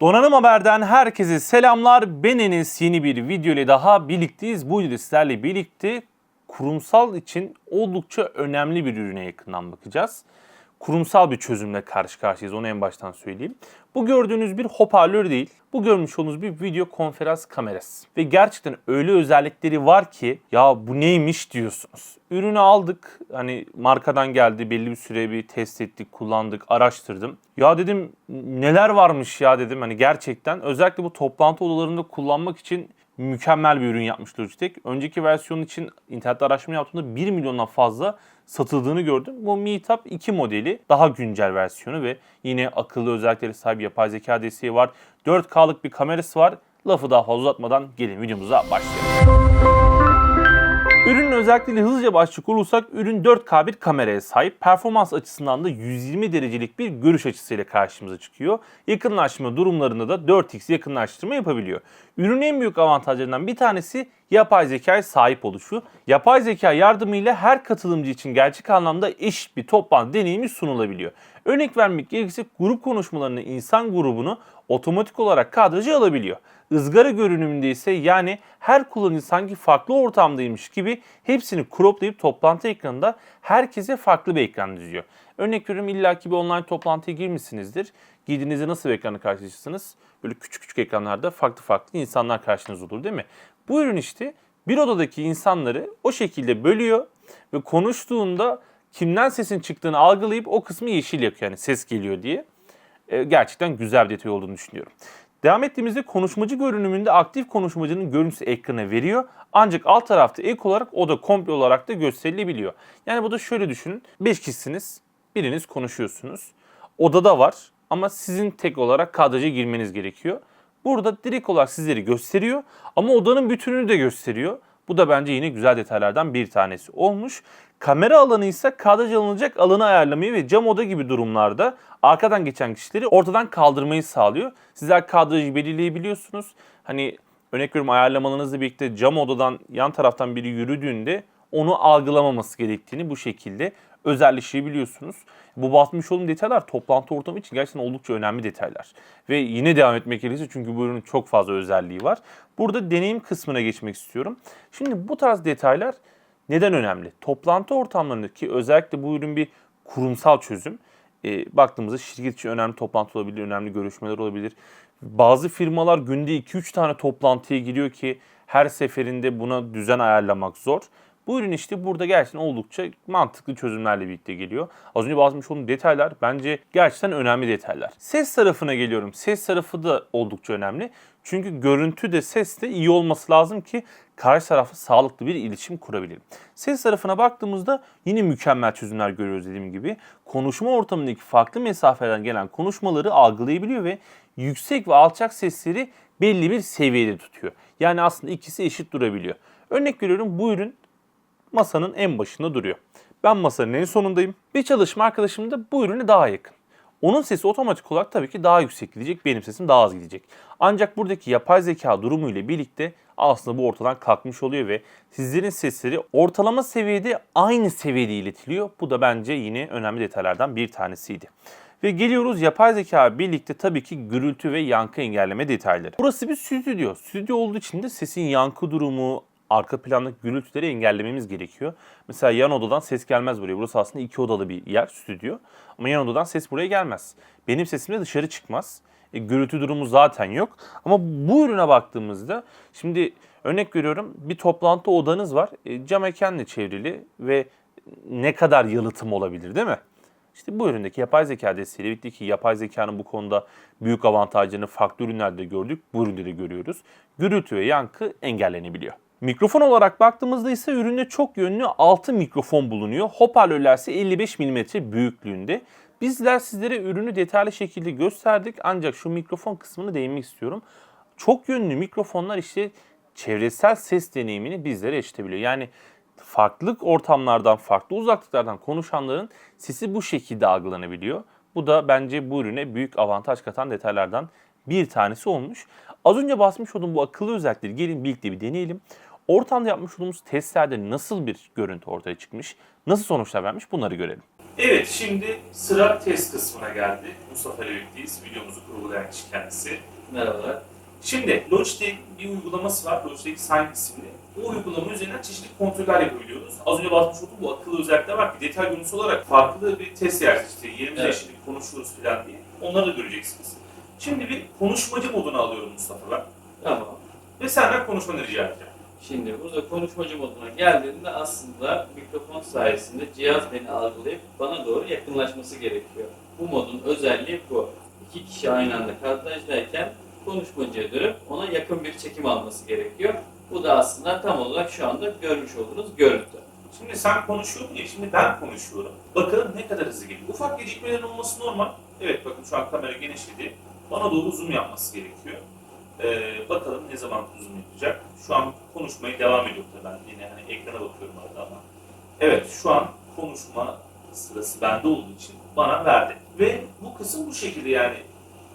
Donanım Haber'den herkese selamlar. Ben Enes yeni bir video ile daha birlikteyiz. Bu videoda sizlerle birlikte kurumsal için oldukça önemli bir ürüne yakından bakacağız. Kurumsal bir çözümle karşı karşıyayız onu en baştan söyleyeyim. Bu gördüğünüz bir hoparlör değil. Bu görmüş olduğunuz bir video konferans kamerası. Ve gerçekten öyle özellikleri var ki ya bu neymiş diyorsunuz. Ürünü aldık. Hani markadan geldi belli bir süre bir test ettik, kullandık, araştırdım. Ya dedim neler varmış ya dedim hani gerçekten. Özellikle bu toplantı odalarında kullanmak için mükemmel bir ürün yapmış Logitech. Önceki versiyonu için internette araştırma yaptığımda 1 milyondan fazla satıldığını gördüm. Bu Mi Tab 2 modeli daha güncel versiyonu ve yine akıllı özellikleri sahip yapay zeka desteği var. 4K'lık bir kamerası var. Lafı daha fazla uzatmadan gelin videomuza başlayalım. Ürünün özellikleriyle hızlıca başlayacak olursak ürün 4K bir kameraya sahip. Performans açısından da 120 derecelik bir görüş açısıyla karşımıza çıkıyor. Yakınlaşma durumlarında da 4x yakınlaştırma yapabiliyor. Ürünün en büyük avantajlarından bir tanesi yapay zekaya sahip oluşu. Yapay zeka yardımıyla her katılımcı için gerçek anlamda eşit bir toplantı deneyimi sunulabiliyor. Örnek vermek gerekirse grup konuşmalarında insan grubunu otomatik olarak kadraja alabiliyor. Izgara görünümünde ise yani her kullanıcı sanki farklı ortamdaymış gibi hepsini croplayıp toplantı ekranında herkese farklı bir ekran diziyor. Örnek veriyorum illaki bir online toplantıya girmişsinizdir. Girdiğinizde nasıl bir ekranla karşılaşırsınız? Böyle küçük küçük ekranlarda farklı farklı insanlar karşınızda olur değil mi? Bu ürün işte bir odadaki insanları o şekilde bölüyor ve konuştuğunda kimden sesin çıktığını algılayıp o kısmı yeşil yakıyor yani ses geliyor diye. E, gerçekten güzel bir detay olduğunu düşünüyorum. Devam ettiğimizde konuşmacı görünümünde aktif konuşmacının görüntüsü ekrana veriyor. Ancak alt tarafta ek olarak o da komple olarak da gösterilebiliyor. Yani bu da şöyle düşünün. 5 kişisiniz. Biriniz konuşuyorsunuz. Odada var ama sizin tek olarak kadraja girmeniz gerekiyor. Burada direkt olarak sizleri gösteriyor ama odanın bütününü de gösteriyor. Bu da bence yine güzel detaylardan bir tanesi olmuş. Kamera alanı ise kadraj alınacak alanı ayarlamayı ve cam oda gibi durumlarda arkadan geçen kişileri ortadan kaldırmayı sağlıyor. Sizler kadrajı belirleyebiliyorsunuz. Hani örnek veriyorum ayarlamalarınızla birlikte cam odadan yan taraftan biri yürüdüğünde onu algılamaması gerektiğini bu şekilde özelleşebiliyorsunuz. Bu bahsetmiş olduğum detaylar toplantı ortamı için gerçekten oldukça önemli detaylar. Ve yine devam etmek gerekirse çünkü bu ürünün çok fazla özelliği var. Burada deneyim kısmına geçmek istiyorum. Şimdi bu tarz detaylar neden önemli? Toplantı ortamlarındaki özellikle bu ürün bir kurumsal çözüm. E, baktığımızda şirket için önemli toplantı olabilir, önemli görüşmeler olabilir. Bazı firmalar günde 2-3 tane toplantıya giriyor ki her seferinde buna düzen ayarlamak zor. Bu ürün işte burada gerçekten oldukça mantıklı çözümlerle birlikte geliyor. Az önce bahsetmiş olduğum detaylar bence gerçekten önemli detaylar. Ses tarafına geliyorum. Ses tarafı da oldukça önemli. Çünkü görüntü de ses de iyi olması lazım ki karşı tarafla sağlıklı bir iletişim kurabilirim. Ses tarafına baktığımızda yine mükemmel çözümler görüyoruz dediğim gibi. Konuşma ortamındaki farklı mesafelerden gelen konuşmaları algılayabiliyor ve yüksek ve alçak sesleri belli bir seviyede tutuyor. Yani aslında ikisi eşit durabiliyor. Örnek veriyorum bu ürün masanın en başında duruyor. Ben masanın en sonundayım. Bir çalışma arkadaşım da bu ürüne daha yakın. Onun sesi otomatik olarak tabii ki daha yüksek gidecek, benim sesim daha az gidecek. Ancak buradaki yapay zeka durumu ile birlikte aslında bu ortadan kalkmış oluyor ve sizlerin sesleri ortalama seviyede aynı seviyede iletiliyor. Bu da bence yine önemli detaylardan bir tanesiydi. Ve geliyoruz yapay zeka birlikte tabii ki gürültü ve yankı engelleme detayları. Burası bir stüdyo. Stüdyo olduğu için de sesin yankı durumu, arka plandaki gürültüleri engellememiz gerekiyor. Mesela yan odadan ses gelmez buraya. Burası aslında iki odalı bir yer, stüdyo. Ama yan odadan ses buraya gelmez. Benim sesim de dışarı çıkmaz. E, gürültü durumu zaten yok. Ama bu ürüne baktığımızda şimdi örnek veriyorum bir toplantı odanız var. E, cam ekranla çevrili ve ne kadar yalıtım olabilir değil mi? İşte bu üründeki yapay zeka desteğiyle bitti ki yapay zekanın bu konuda büyük avantajlarını farklı ürünlerde gördük. Bu üründe de görüyoruz. Gürültü ve yankı engellenebiliyor. Mikrofon olarak baktığımızda ise üründe çok yönlü 6 mikrofon bulunuyor. Hoparlörler ise 55 mm büyüklüğünde. Bizler sizlere ürünü detaylı şekilde gösterdik ancak şu mikrofon kısmını değinmek istiyorum. Çok yönlü mikrofonlar işte çevresel ses deneyimini bizlere eşitebiliyor. Yani farklı ortamlardan, farklı uzaklıklardan konuşanların sesi bu şekilde algılanabiliyor. Bu da bence bu ürüne büyük avantaj katan detaylardan bir tanesi olmuş. Az önce bahsetmiş olduğum bu akıllı özellikleri gelin birlikte bir deneyelim. Ortamda yapmış olduğumuz testlerde nasıl bir görüntü ortaya çıkmış, nasıl sonuçlar vermiş bunları görelim. Evet, şimdi sıra test kısmına geldi. Mustafa ile birlikteyiz. Videomuzu kurgulayan kişi kendisi. Merhabalar. Şimdi Logitech bir uygulaması var. Logitech Sign isimli. Bu uygulama üzerinden çeşitli kontroller yapabiliyoruz. Az önce bahsetmiş olduğum bu akıllı özellikler var ki detay görüntüsü olarak farklı bir test yer işte yerimize Evet. eşitlik konuşuyoruz falan diye. Onları da göreceksiniz. Şimdi bir konuşmacı moduna alıyorum Mustafa ben. Tamam. Ve senden konuşmanı rica edeceğim. Şimdi burada konuşmacı moduna geldiğinde aslında mikrofon sayesinde cihaz beni algılayıp bana doğru yakınlaşması gerekiyor. Bu modun özelliği bu. İki kişi aynı anda karşılaştayken konuşmacıya dönüp ona yakın bir çekim alması gerekiyor. Bu da aslında tam olarak şu anda görmüş olduğunuz görüntü. Şimdi sen konuşuyordun ya, şimdi ben konuşuyorum. Bakalım ne kadar hızlı geliyor. Ufak gecikmelerin olması normal. Evet bakın şu an kamera genişledi. Bana doğru zoom yapması gerekiyor. Ee, bakalım ne zaman zoom yapacak. Şu an konuşmaya devam ediyor tabii ben. Yine hani ekrana bakıyorum arada ama. Evet şu an konuşma sırası bende olduğu için bana verdi. Ve bu kısım bu şekilde yani.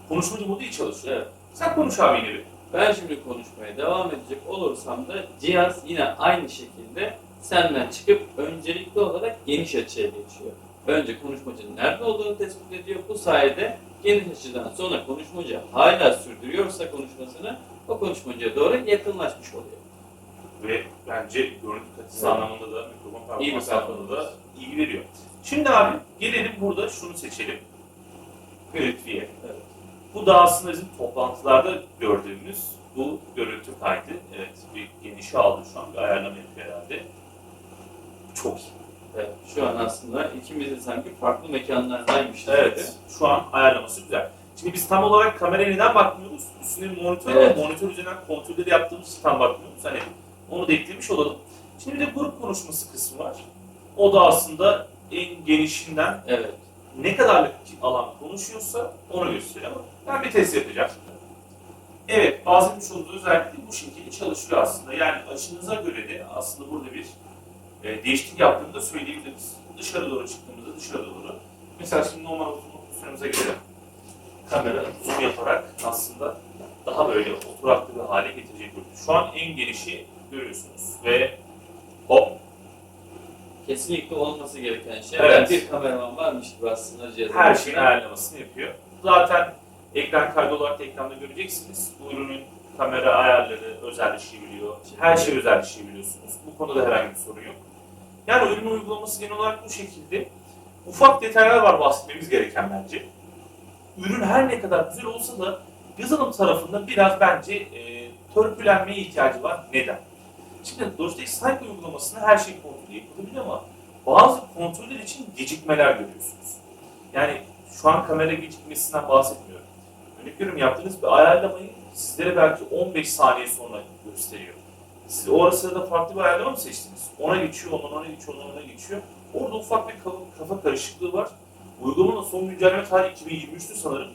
Konuşmacı modu iyi çalışıyor. Evet. Sen konuş abi yine bir. Ben şimdi konuşmaya devam edecek olursam da cihaz yine aynı şekilde senden çıkıp öncelikli olarak geniş açıya geçiyor. Önce konuşmacının nerede olduğunu tespit ediyor. Bu sayede geniş açıdan sonra konuşmacı hala sürdürüyorsa konuşmasını o konuşmacıya doğru yakınlaşmış oluyor. ve bence görüntü kalitesi Evet. anlamında da mikrofon performansı anlamında da performans. iyi veriyor. Şimdi abi gelelim burada şunu seçelim. Görüntüye. Evet. Bu da aslında bizim toplantılarda gördüğümüz bu görüntü kaydı. Evet bir genişe aldı şu an bir ayarlama yapıyor herhalde. Çok iyi. Evet, şu an aslında ikimiz de sanki farklı mekanlardaymışız. gibi. Evet şu an ayarlaması güzel. Şimdi biz tam olarak kameraya neden bakmıyoruz? Üstünde bir monitör Evet. var. Monitör üzerinden kontrolleri yaptığımız için tam bakmıyoruz. Hani onu da eklemiş olalım. Şimdi bir de grup konuşması kısmı var. O da aslında en genişinden Evet. ne kadarlık alan konuşuyorsa onu gösteriyor ama ben bir test yapacağım. Evet, bahsetmiş olduğu özellikle bu şekilde çalışıyor aslında. Yani açınıza göre de aslında burada bir e, değişiklik yaptığını da söyleyebiliriz. Dışarı doğru çıktığımızda dışarı doğru. Mesela şimdi normal oturma pozisyonumuza gelelim. Kamera zoom yaparak aslında daha böyle oturaklı bir hale getirecek. Şu an en genişi görüyorsunuz ve hop Kesinlikle olması gereken şey. Evet. Yani bir kameraman varmış gibi aslında cihazın her şeyin ayarlamasını yapıyor. Zaten ekran kaydı olarak da ekranda göreceksiniz. Bu ürünün kamera ayarları özelleşebiliyor. Her şey özelleşebiliyorsunuz. Bu konuda herhangi bir sorun yok. Yani ürün uygulaması genel olarak bu şekilde. Ufak detaylar var bahsetmemiz gereken bence. Ürün her ne kadar güzel olsa da yazılım tarafında biraz bence e, törpülenmeye ihtiyacı var. Neden? Şimdi Logitech Snipe uygulamasında her şey kontrol yapılabiliyor ama bazı kontroller için gecikmeler görüyorsunuz. Yani şu an kamera gecikmesinden bahsetmiyorum. Örnek veriyorum yaptığınız bir ayarlamayı sizlere belki 15 saniye sonra gösteriyor. Siz o ara sırada farklı bir ayarlama mı seçtiniz? Ona geçiyor, ondan ona geçiyor, ondan ona geçiyor. Orada ufak bir kafa, karışıklığı var. Uygulamanın son güncelleme tarihi 2023'tü sanırım.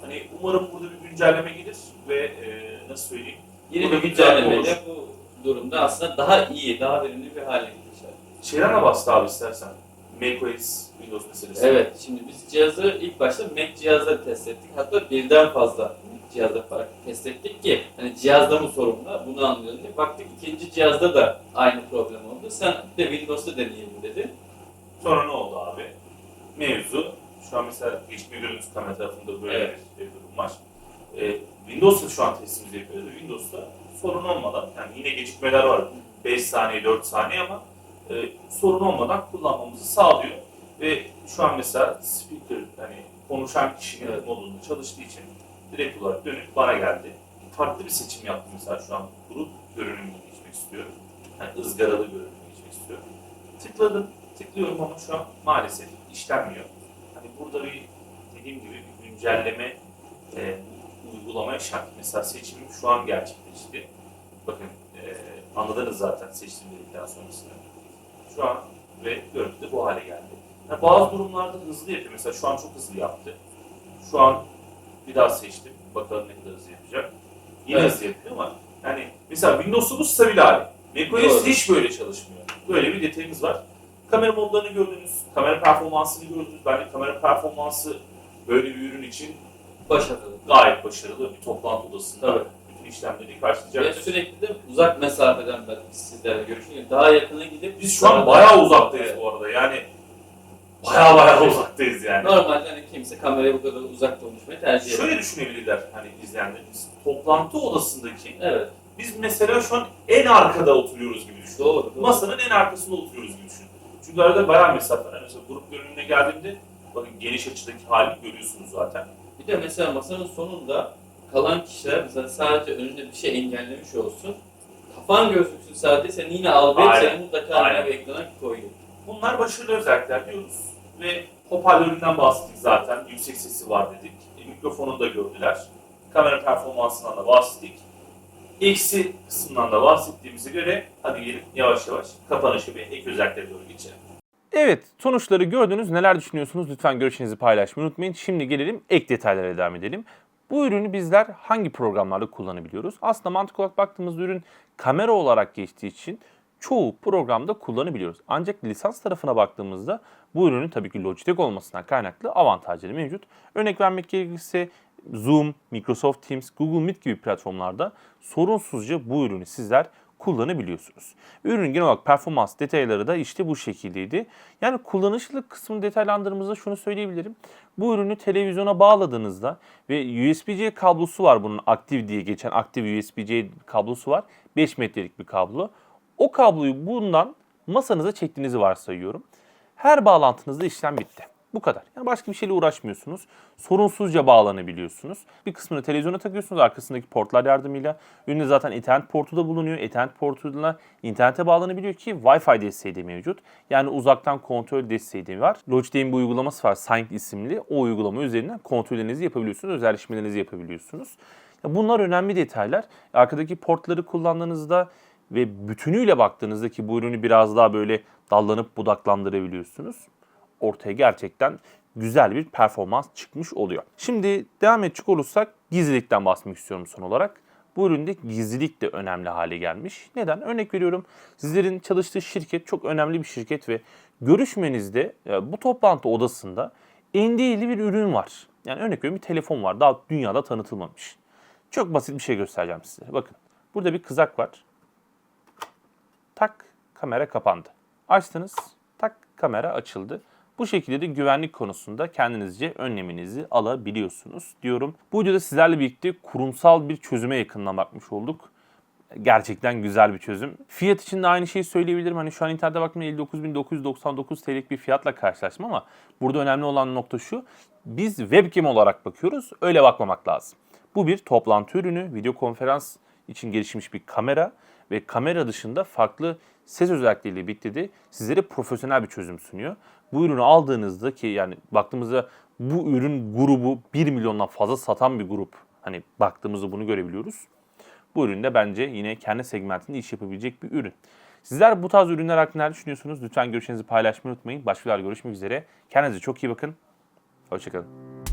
Hani umarım burada bir güncelleme gelir ve e, nasıl söyleyeyim? Burada bir güncellemeyle bu durumda aslında daha iyi, daha verimli bir hale gelecek. Şeyden de bahset abi istersen. macOS, Windows meselesi. Evet, şimdi biz cihazı ilk başta Mac cihazda test ettik. Hatta birden fazla cihazda farklı test ettik ki hani cihazda mı sorun var bunu anlayalım diye. Baktık ikinci cihazda da aynı problem oldu. Sen de Windows'ta deneyelim dedi. Sonra ne oldu abi? Mevzu, şu an mesela geçme görüntüsü kamera tarafında böyle Evet. bir, bir durum var. Ee, Windows'ta şu an testimizi yapıyoruz. Windows'ta sorun olmadan, yani yine gecikmeler var. 5 saniye, 4 saniye ama e, sorun olmadan kullanmamızı sağlıyor. Ve şu an mesela speaker, hani konuşan kişinin Evet. modunda çalıştığı için direkt olarak dönüp bana geldi. Farklı bir seçim yaptım mesela şu an grup görünümüne geçmek istiyorum. Yani ızgaralı görünüme geçmek istiyorum. Tıkladım, tıklıyorum ama şu an maalesef işlenmiyor. Hani burada bir dediğim gibi bir güncelleme e, uygulamaya şart. Mesela seçimim şu an gerçekleşti. Bakın e, anladınız zaten seçtim dedikten sonrasını. Şu an ve görüntü de bu hale geldi. Yani bazı durumlarda hızlı yapıyor. Mesela şu an çok hızlı yaptı. Şu an bir daha seçtim. Bakalım ne kadar hızlı yapacak. Yine Evet. hızlı yapıyor ama yani mesela Windows'ta bu stabil hali. macOS hiç böyle çalışmıyor. Böyle bir detayımız var. Kamera modlarını gördünüz, kamera performansını gördünüz. Bence kamera performansı böyle bir ürün için Başarılı. gayet başarılı bir toplantı odasında Tabii. işlemleri Ve karşılayacaktır. sürekli de uzak mesafeden ben sizlerle görüşüyorum. Daha yakına gidip Biz şu an bayağı uzaktayız bu arada. Yani bayağı bayağı uzaktayız yani. Normalde hani kimse kameraya bu kadar uzak konuşmayı tercih ediyor. Şöyle düşünebilirler hani izleyenlerimiz. Toplantı odasındaki Evet. biz mesela şu an en arkada oturuyoruz gibi düşünün. Doğru. doğru. Masanın en arkasında oturuyoruz gibi düşünün. Çünkü arada bayağı mesafe var. Mesela grup görünümüne geldiğimde bakın geniş açıdaki halini görüyorsunuz zaten. Bir de mesela masanın sonunda kalan kişiler mesela sadece önünde bir şey engellemiş olsun. Kafan gözüksün sadece seni yine algılayıp Aynen. seni mutlaka. Aynen. ekrana koyuyor. Bunlar başarılı özellikler diyoruz. Ve hoparlöründen bahsettik zaten. Yüksek sesi var dedik. E, mikrofonu da gördüler. Kamera performansından da bahsettik. Eksi kısmından da bahsettiğimize göre hadi gelin yavaş yavaş kapanışı ve ek özelliklere doğru geçelim. Evet, sonuçları gördünüz. Neler düşünüyorsunuz? Lütfen görüşlerinizi paylaşmayı unutmayın. Şimdi gelelim ek detaylara devam edelim. Bu ürünü bizler hangi programlarda kullanabiliyoruz? Aslında mantık olarak baktığımızda ürün kamera olarak geçtiği için çoğu programda kullanabiliyoruz. Ancak lisans tarafına baktığımızda bu ürünün tabii ki Logitech olmasından kaynaklı avantajları mevcut. Örnek vermek gerekirse Zoom, Microsoft Teams, Google Meet gibi platformlarda sorunsuzca bu ürünü sizler kullanabiliyorsunuz. Ürünün genel olarak performans detayları da işte bu şekildeydi. Yani kullanışlılık kısmını detaylandırdığımızda şunu söyleyebilirim. Bu ürünü televizyona bağladığınızda ve USB-C kablosu var bunun aktif diye geçen aktif USB-C kablosu var. 5 metrelik bir kablo. O kabloyu bundan masanıza çektiğinizi varsayıyorum. Her bağlantınızda işlem bitti. Bu kadar. Yani başka bir şeyle uğraşmıyorsunuz. Sorunsuzca bağlanabiliyorsunuz. Bir kısmını televizyona takıyorsunuz. Arkasındaki portlar yardımıyla. Üründe zaten Ethernet portu da bulunuyor. Ethernet portuyla internete bağlanabiliyor ki Wi-Fi desteği de mevcut. Yani uzaktan kontrol desteği de var. Logitech'in bir uygulaması var. Sync isimli. O uygulama üzerinden kontrollerinizi yapabiliyorsunuz. Özelleşmelerinizi yapabiliyorsunuz. Ya bunlar önemli detaylar. Arkadaki portları kullandığınızda ve bütünüyle baktığınızda ki bu ürünü biraz daha böyle dallanıp budaklandırabiliyorsunuz ortaya gerçekten güzel bir performans çıkmış oluyor. Şimdi devam edecek olursak gizlilikten bahsetmek istiyorum son olarak. Bu üründe gizlilik de önemli hale gelmiş. Neden? Örnek veriyorum sizlerin çalıştığı şirket çok önemli bir şirket ve görüşmenizde e, bu toplantı odasında NDA'li bir ürün var. Yani örnek veriyorum bir telefon var daha dünyada tanıtılmamış. Çok basit bir şey göstereceğim size. Bakın burada bir kızak var. Tak kamera kapandı. Açtınız tak kamera açıldı. Bu şekilde de güvenlik konusunda kendinizce önleminizi alabiliyorsunuz diyorum. Bu videoda sizlerle birlikte kurumsal bir çözüme yakından bakmış olduk. Gerçekten güzel bir çözüm. Fiyat için de aynı şeyi söyleyebilirim. Hani şu an internette baktığımda 59.999 TL'lik bir fiyatla karşılaştım ama burada önemli olan nokta şu. Biz webcam olarak bakıyoruz. Öyle bakmamak lazım. Bu bir toplantı ürünü, video konferans için gelişmiş bir kamera ve kamera dışında farklı ses özellikleriyle birlikte sizlere profesyonel bir çözüm sunuyor. Bu ürünü aldığınızda ki yani baktığımızda bu ürün grubu 1 milyondan fazla satan bir grup. Hani baktığımızda bunu görebiliyoruz. Bu ürün de bence yine kendi segmentinde iş yapabilecek bir ürün. Sizler bu tarz ürünler hakkında ne düşünüyorsunuz? Lütfen görüşlerinizi paylaşmayı unutmayın. Başka videolarda görüşmek üzere. Kendinize çok iyi bakın. Hoşçakalın.